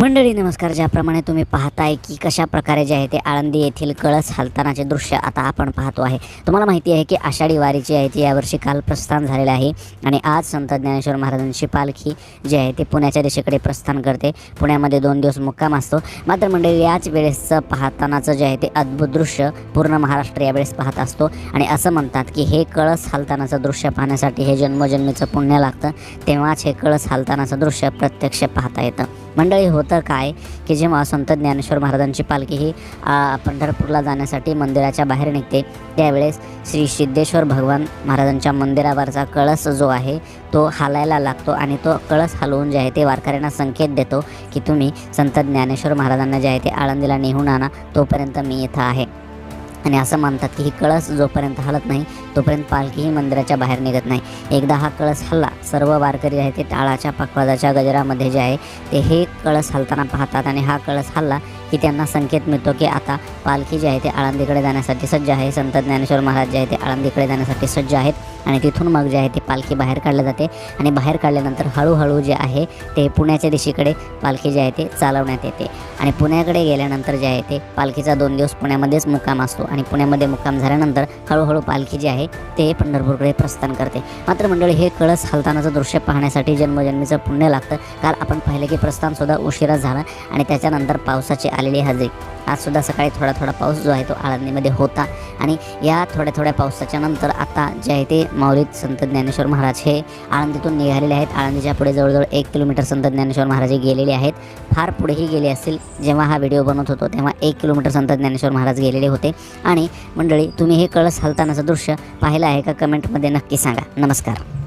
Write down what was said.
मंडळी नमस्कार. ज्याप्रमाणे तुम्ही पाहताय की कशा प्रकारे जे आहे ते आळंदी येथील कळस हालतानाचे दृश्य आता आपण पाहतो आहे. तुम्हाला माहिती आहे की आषाढी वारीची आहे ती यावर्षी काल प्रस्थान झालेलं आहे आणि आज संत ज्ञानेश्वर महाराजांची पालखी जी आहे ते पुण्याच्या दिशेकडे प्रस्थान करते. पुण्यामध्ये दोन दिवस मुक्काम असतो. मात्र मंडळी याच वेळेसचं पाहतानाचं जे आहे ते अद्भुत दृश्य पूर्ण महाराष्ट्र यावेळेस पाहत असतो आणि असं म्हणतात की हे कळस हालतानाचं दृश्य पाहण्यासाठी हे जन्मजन्मीचं पुण्य लागतं. तेव्हाच हे कळस हालतानाचं दृश्य प्रत्यक्ष पाहता येतं. मंडळी होतं काय? की जेव्हा संत ज्ञानेश्वर महाराजांची पालखी ही पंढरपूरला जाण्यासाठी मंदिराच्या बाहेर निघते त्यावेळेस श्री सिद्धेश्वर भगवान महाराजांच्या मंदिरावरचा कळस जो आहे तो हालायला लागतो आणि तो कळस हलवून जे आहे ते वारकऱ्यांना संकेत देतो की तुम्ही संत ज्ञानेश्वर महाराजांना जे आहे ते आळंदीला नेहून आणा तोपर्यंत मी इथं आहे. आणि असं मानतात की ही कळस जोपर्यंत हलत नाही तोपर्यंत पालखी ही मंदिराच्या बाहेर निघत नाही. एकदा हा कळस हल्ला सर्व वारकरी आहे ते टाळाच्या पखवाजाच्या गजरामध्ये जे आहे ते हे कळस हलताना पाहतात आणि हा कळस हल्ला की त्यांना संकेत मिळतो की आता पालखी जी आहे ते आळंदीकडे जाण्यासाठी सज्ज आहे. संत ज्ञानेश्वर महाराज जे आहे ते आळंदीकडे जाण्यासाठी सज्ज आहेत. आणि तिथून मग जे आहे ते पालखी बाहेर काढलं जाते. आणि बाहेर काढल्यानंतर हळूहळू जे आहे ते पुण्याच्या दिशेकडे पालखी जे आहे ते चालवण्यात येते. आणि पुण्याकडे गेल्यानंतर जे आहे ते पालखीचा दोन दिवस पुण्यामध्येच मुक्काम असतो. आणि पुण्यामध्ये मुक्काम झाल्यानंतर हळूहळू पालखी जी आहे ते पंढरपूरकडे प्रस्थान करते. मात्र मंडळी हे कळस हलतानाचं दृश्य पाहण्यासाठी जन्मजन्मीचं पुण्य लागतं. काल आपण पाहिलं की प्रस्थानसुद्धा उशिरा झाला आणि त्याच्यानंतर पावसाची आलेली हजेरी. आजसुद्धा सकाळी थोडा थोडा पाऊस जो आहे तो आळंदीमध्ये होता. आणि या थोड्या थोड्या पावसाच्या नंतर आता जे आहे ते माऊलीत संत ज्ञानेश्वर महाराज हे आळंदीतून निघालेले आहेत. आळंदीच्या पुढे जवळजवळ एक किलोमीटर संत ज्ञानेश्वर महाराज गेलेले आहेत. फार पुढेही गेले असतील. जेव्हा हा व्हिडिओ बनवत होतो तेव्हा एक किलोमीटर संत ज्ञानेश्वर महाराज गेलेले होते. आणि मंडळी तुम्ही हे कळस हलतानाचं दृश्य पाहिलं आहे का? कमेंटमध्ये नक्की सांगा. नमस्कार.